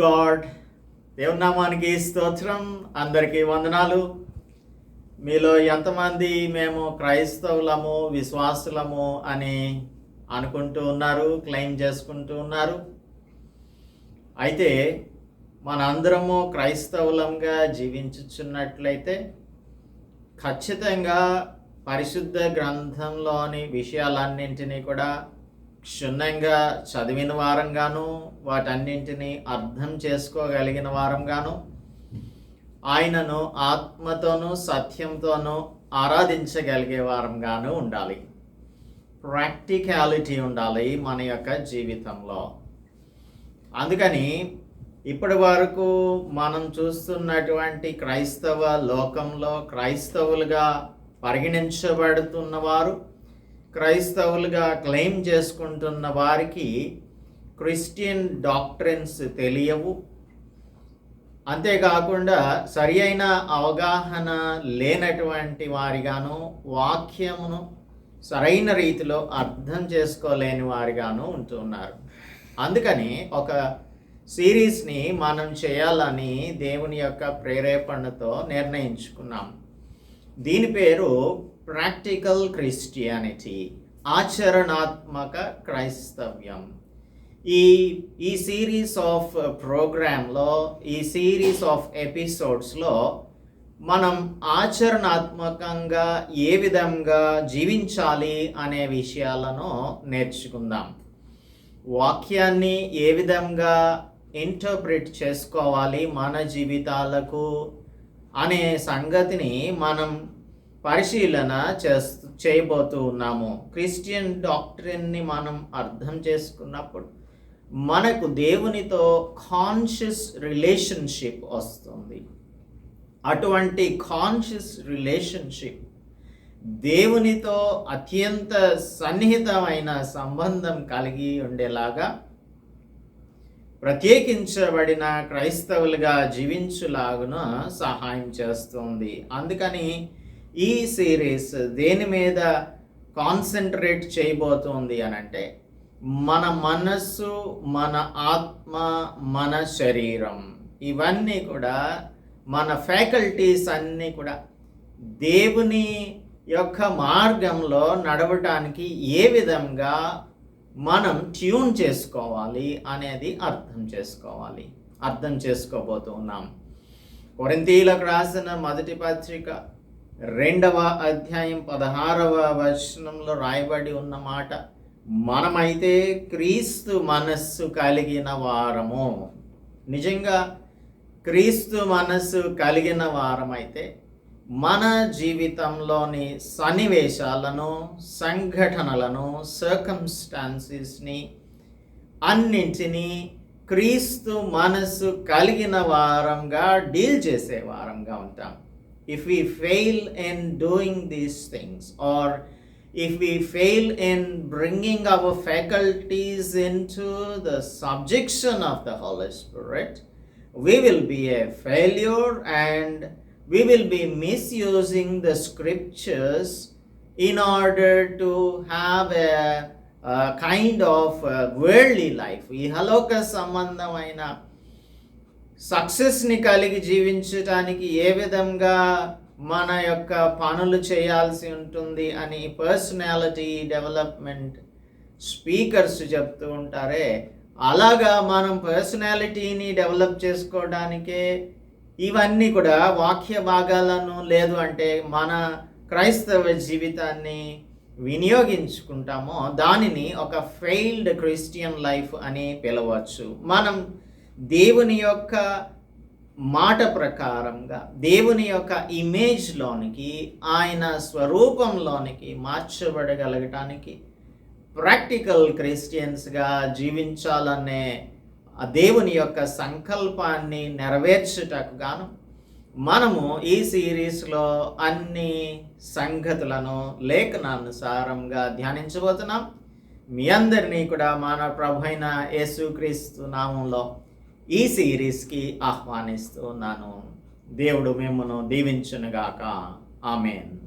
God. దేవునామానికి స్తోత్రం. అందరికీ వందనాలు. మీలో ఎంతమంది మేము క్రైస్తవులము విశ్వాసులము అని అనుకుంటూ ఉన్నారు క్లెయిమ్ చేసుకుంటూ ఉన్నారు. అయితే మనందరము క్రైస్తవులంగా జీవించుచున్నట్లయితే ఖచ్చితంగా పరిశుద్ధ గ్రంథంలోని విషయాలన్నింటినీ కూడా క్షుణ్ణంగా చదివిన వారంగాను వాటన్నింటినీ అర్థం చేసుకోగలిగిన వారంగాను ఆయనను ఆత్మతోనూ సత్యంతోనూ ఆరాధించగలిగే వారంగాను ఉండాలి. ప్రాక్టికాలిటీ ఉండాలి మన యొక్క జీవితంలో. అందుకని ఇప్పటి వరకు మనం చూస్తున్నటువంటి క్రైస్తవ లోకంలో క్రైస్తవులుగా పరిగణించబడుతున్న వారు క్రైస్తవులుగా క్లెయిమ్ చేసుకుంటున్న వారికి క్రిస్టియన్ డాక్టరెన్స్ తెలియవు. అంతేకాకుండా సరి అయిన అవగాహన లేనటువంటి వారిగాను వాక్యమును సరైన రీతిలో అర్థం చేసుకోలేని వారిగాను ఉంటున్నారు అందుకని ఒక సిరీస్ని మనం చేయాలని దేవుని యొక్క ప్రేరేపణతో నిర్ణయించుకున్నాం. దీని పేరు ప్రాక్టికల్ క్రిస్టియానిటీ ఆచరణాత్మక క్రైస్తవ్యం. ఈ ఈ సిరీస్ ఆఫ్ ప్రోగ్రాంలో ఈ సిరీస్ ఆఫ్ ఎపిసోడ్స్లో మనం ఆచరణాత్మకంగా ఏ విధంగా జీవించాలి అనే విషయాలను నేర్చుకుందాం. వాక్యాన్ని ఏ విధంగా ఇంటర్ప్రిట్ చేసుకోవాలి మన జీవితాలకు అనే సంగతిని మనం పరిశీలన చేస్తూ చేయబోతూ ఉన్నాము. క్రిస్టియన్ డాక్టరీని మనం అర్థం చేసుకున్నప్పుడు మనకు దేవునితో కాన్షియస్ రిలేషన్షిప్ వస్తుంది. అటువంటి కాన్షియస్ రిలేషన్షిప్ దేవునితో అత్యంత సన్నిహితమైన సంబంధం కలిగి ఉండేలాగా ప్రత్యేకించబడిన క్రైస్తవులుగా జీవించులాగున సహాయం చేస్తుంది. అందుకని ఈ సిరీస్ దేని మీద కాన్సన్ట్రేట్ చేయబోతుంది అని అంటే మన మనస్సు మన ఆత్మ మన శరీరం ఇవన్నీ కూడా మన ఫ్యాకల్టీస్ అన్నీ కూడా దేవుని యొక్క మార్గంలో నడవటానికి ఏ విధంగా మనం ట్యూన్ చేసుకోవాలి అనేది అర్థం చేసుకోవాలి అర్థం చేసుకోబోతున్నాం. కొరింతీలకు రాసిన మొదటి పత్రిక రెండవ అధ్యాయం పదహారవ వచనంలో రాయబడి ఉన్న మాట మనమైతే క్రీస్తు మనస్సు కలిగిన వారము. నిజంగా క్రీస్తు మనస్సు కలిగిన వారమైతే మన జీవితంలోని సన్నివేశాలను సంఘటనలను సర్కమ్స్టాన్సెస్ని అన్నింటినీ క్రీస్తు మనస్సు కలిగిన వారంగా డీల్ చేసే వారంగా ఉంటాం. if we fail in doing these things or if we fail in bringing our faculties into the subjection of the Holy Spirit, we will be a failure and we will be misusing the scriptures in order to have a, a kind of uh, worldly life. ఇహలోక సంబంధమైన సక్సెస్ని కలిగి జీవించటానికి ఏ విధంగా మన యొక్క పనులు చేయాల్సి ఉంటుంది అని పర్సనాలిటీ డెవలప్మెంట్ స్పీకర్స్ చెప్తూ ఉంటారే అలాగా మనం పర్సనాలిటీని డెవలప్ చేసుకోవడానికే ఇవన్నీ కూడా వాక్య భాగాలను లేదు అంటే మన క్రైస్తవ జీవితాన్ని వినియోగించుకుంటామో దానిని ఒక ఫెయిల్డ్ క్రిస్టియన్ లైఫ్ అని పిలవచ్చు. మనం దేవుని యొక్క మాట ప్రకారంగా దేవుని యొక్క ఇమేజ్లోనికి ఆయన స్వరూపంలోనికి మార్చబడగలగటానికి ప్రాక్టికల్ క్రిస్టియన్స్గా జీవించాలనే ఆ దేవుని యొక్క సంకల్పాన్ని నెరవేర్చుటకు గాను మనము ఈ సిరీస్లో అన్ని సంగతులను లేఖనానుసారంగా ధ్యానించబోతున్నాం. మీ అందరినీ కూడా మన ప్రభు అయిన యేసుక్రీస్తు నామంలో ఈ సిరీస్కి ఆహ్వానిస్తూ ఉన్నాను. దేవుడు మిమ్మను దీవించునుగాక. ఆమెన్.